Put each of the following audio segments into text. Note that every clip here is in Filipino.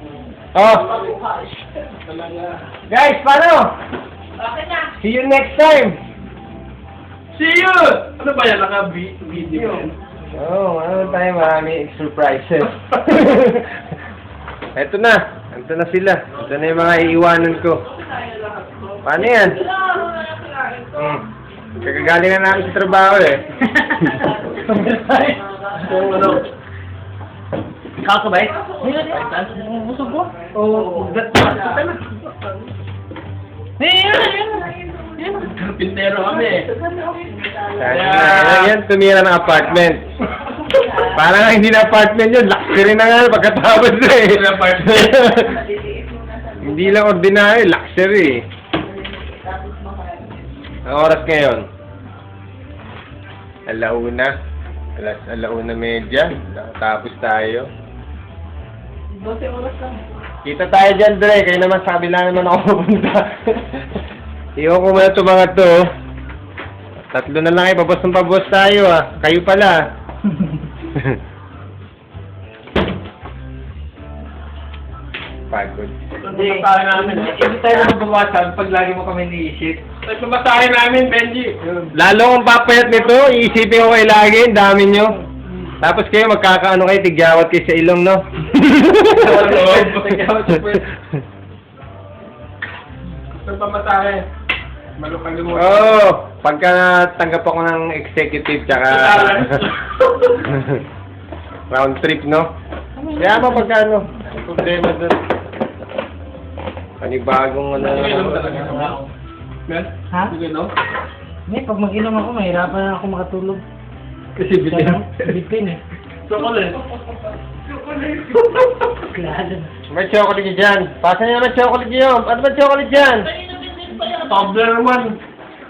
Oh, guys, paano? Bakit na? See you next time. See you! Ano ba yan? Naka-video yan? Oo, oh, ano tayo, marami surprises. Ito na. Ito na sila. Ito na yung mga iiwanan ko. Paano yan? Hmm. Kagagaling na namin sa trabaho eh. Ano? Kakabay? Ayun, busog ko. Oo, ugat na. Pintero kami. Yan, yan, tumira ng apartment. Parang hindi na apartment yun. Luxury na nga pagkatapos na eh. Hindi lang ordinary, luxury eh. Ang oras ngayon? Alauna. Alas alauna medya. Tapos tayo. 12 oras lang. Kita tayo dyan, Dre. Kayo naman sabi lang naman ako pupunta. Iwan ko muna ito mga to. Tatlo na lang kayo. Pabos ng pabos tayo ah. Kayo pala. Pagod. Hindi. Pamasahe namin. Hindi tayo magbawasan pag lagi mo kami niisip. Ay, pamasahe namin, Benji. Lalo kong papayat nito, iisipin ko kayo lagi, ang dami nyo. Tapos kayo magkakaano kayo, tigyawat kayo sa ilong, no? Tigyawat sa. Sa pamasahe. Malupang Oo, oh, pagka tanggap ako ng executive, tsaka round trip, no? Kaya mo pagka ano, problema doon. Panibagong ano. Nag-inom talaga. Men? Ha? Nag-inom? Hindi, pag mag-inom ako, mahirapan ako makatulog. Kasi Ano? Bitin eh. Chocolate. Klaro. May chocolate niyo dyan. Pasa niyo naman chocolate niyo. Ano ba chocolate dyan? Toblerone.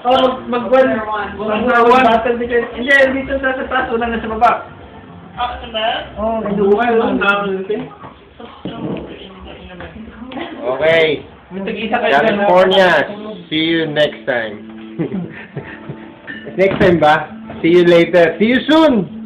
Oh, mag-one. Number one. Battle dito. Hindi, dito sa sa taas, wala na sa baba. Oh, Buhay lang namin. Okay. Tag-isa kayo dyan, ha? California. See you next time. next time ba? See you later. See you soon!